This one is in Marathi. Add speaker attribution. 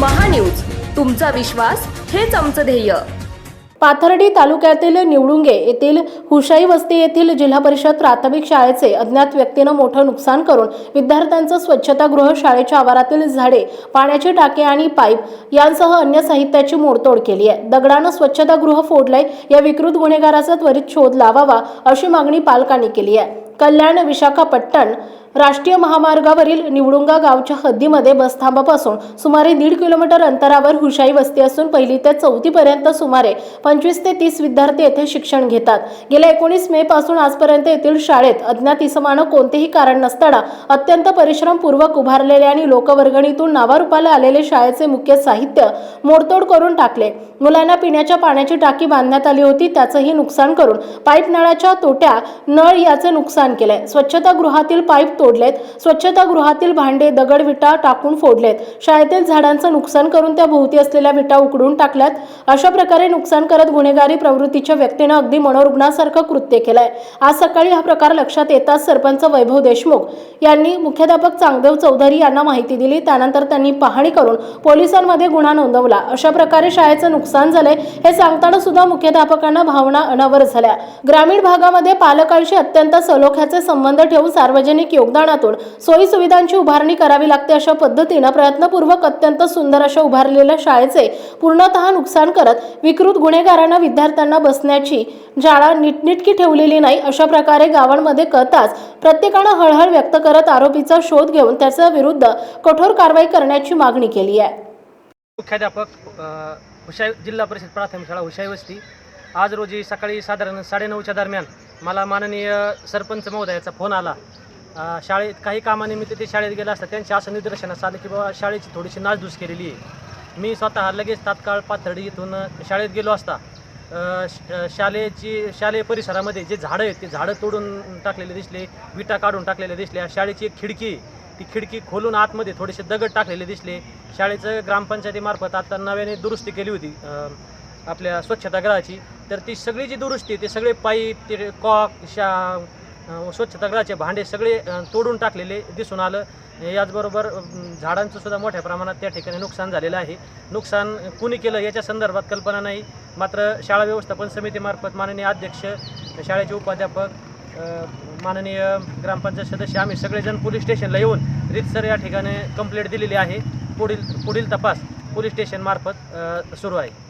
Speaker 1: महान्यूज. तुमचा विश्वास हेच आमचं ध्येय.
Speaker 2: पाथर्डी तालुक्यातील निवडुंगे येथील हुशाई वस्ती येथील जिल्हा परिषद प्राथमिक शाळेचे अज्ञात व्यक्तीनं मोठं नुकसान करून विद्यार्थ्यांचं स्वच्छतागृह शाळेच्या आवारातील झाडे पाण्याची टाके आणि पाईप यांसह अन्य साहित्याची मोडतोड केली आहे. दगडानं स्वच्छतागृह फोडलंय या विकृत गुन्हेगाराचा त्वरित शोध लावावा अशी मागणी पालकांनी केली आहे. कल्याण विशाखापट्टण राष्ट्रीय महामार्गावरील निवडुंगा गावच्या हद्दीमध्ये बसथांबापासून सुमारे दीड किलोमीटर अंतरावर हुशाई वस्ती असून पहिली ते चौथीपर्यंत सुमारे पंचवीस ते तीस विद्यार्थी येथे शिक्षण घेतात. गेल्या एकोणीस मे पासून आजपर्यंत येथील शाळेत अज्ञात इसमानं कोणतेही कारण नसताना अत्यंत परिश्रमपूर्वक उभारलेले आणि लोकवर्गणीतून नावारूपाला आलेले शाळेचे मुख्य साहित्य मोडतोड करून टाकले. मुलांना पिण्याच्या पाण्याची टाकी बांधण्यात आली होती त्याचंही नुकसान करून पाईप नळाच्या तोट्या नळ याचे नुकसान केलंय. स्वच्छतागृहातील पाईप तोडलेत. स्वच्छतागृहातील भांडे दगड विटा टाकून फोडलेत. शाळेतील झाडांचं नुकसान करून त्या भोवती असलेल्या विटा उकडून टाकल्यात. अशा प्रकारे नुकसान करत गुन्हेगारी प्रवृत्तीच्या व्यक्तीनं अगदी मनोरुग्णासारखं कृत्य केलंय. आज सकाळी हा प्रकार लक्षात येताच सरपंच वैभव देशमुख यांनी मुख्याध्यापक चांगदेव चौधरी यांना माहिती दिली. त्यानंतर त्यांनी पाहणी करून पोलिसांमध्ये गुन्हा नोंदवला. अशा प्रकारे शाळेचं नुकसान झालंय हे सांगताना सुद्धा मुख्याध्यापकांना भावना अनावर झाल्या. ग्रामीण भागामध्ये पालकांशी अत्यंत सलोख्याचे संबंध ठेवून सार्वजनिक योगदानातून सोयी सुविधांची उभारणी करावी लागते अशा पद्धतीनं प्रयत्नपूर्वक अत्यंत सुंदर अशा उभारलेल्या शाळेचे पूर्णतः नुकसान करत विकृत गुन्हेगारांना विद्यार्थ्यांना बसण्याची जाळा नीटनिटकी ठेवलेली नाही अशा प्रकारे गावांमध्ये कळताच प्रत्येकानं हळहळ व्यक्त करत आरोपीचा शोध घेऊन त्याच्या विरुद्ध कठोर कारवाई करण्याची मागणी केली आहे.
Speaker 3: मुख्याध्यापक हुशाई जिल्हा परिषद प्राथमिक शाळा हुशाई वस्ती. आज रोजी सकाळी साधारण साडेनऊच्या दरम्यान मला माननीय सरपंच महोदयाचा फोन आला. शाळेत काही कामानिमित्त ते शाळेत गेला असता त्यांच्या असं निदर्शनास आलं की बाबा शाळेची थोडीशी नासधूस केलेली आहे. मी स्वतः लगेच तात्काळ पाथर्डी इथून शाळेत गेलो असता. शालेची श- शालेय परिसरामध्ये जे झाडं आहेत ते झाडं तोडून टाकलेले दिसले विटा काढून टाकलेले दिसल्या शाळेची एक खिडकी ती खिडकी खोलून आतमध्ये थोडेसे दगड टाकलेले दिसले. शाळेचं ग्रामपंचायतीमार्फत आता नव्याने दुरुस्ती केली होती. आपल्या स्वच्छतागृहाची तर ती सगळी जी दुरुस्ती ते सगळे पाईप ते कॉक शा अ, स्वच्छतागृहाचे भांडे सगळे तोडून टाकलेले दिसून आलं. याचबरोबर झाडांचंसुद्धा झाडांचं सुद्धा मोठ्या प्रमाणात त्या ठिकाणी नुकसान झालेलं आहे. नुकसान कुणी केलं याच्या संदर्भात कल्पना नाही. मात्र शाळा व्यवस्थापन समितीमार्फत माननीय अध्यक्ष शाळेचे उपाध्यापक माननीय ग्रामपंचायत सदस्य आम्ही सगळेजण पोलीस स्टेशनला येऊन रितसर या ठिकाणी कंप्लेंट दिलेली आहे. पुढील पुढील तपास पोलीस स्टेशनमार्फत सुरू आहे.